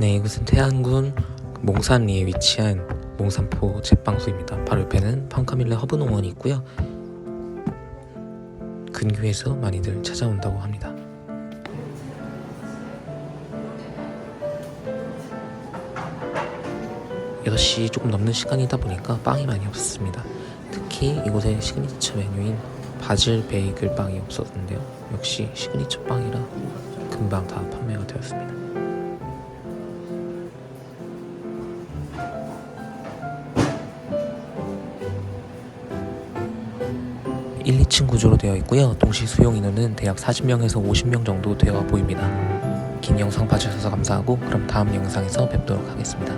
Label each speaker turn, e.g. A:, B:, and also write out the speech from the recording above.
A: 네, 이곳은 태안군 몽산리에 위치한 몽산포 제빵소입니다. 바로 옆에는 팡카밀레 허브 농원이 있고요. 근교에서 많이들 찾아온다고 합니다. 여섯 시 조금 넘는 시간이다 보니까 빵이 많이 없었습니다. 특히 이곳의 시그니처 메뉴인 바질 베이글 빵이 없었는데요. 역시 시그니처 빵이라 금방 다 판매가 되었습니다. 1, 2층 구조로 되어 있고요. 동시 수용 인원은 대략 40명에서 50명 정도 되어 보입니다. 긴 영상 봐주셔서 감사하고 그럼 다음 영상에서 뵙도록 하겠습니다.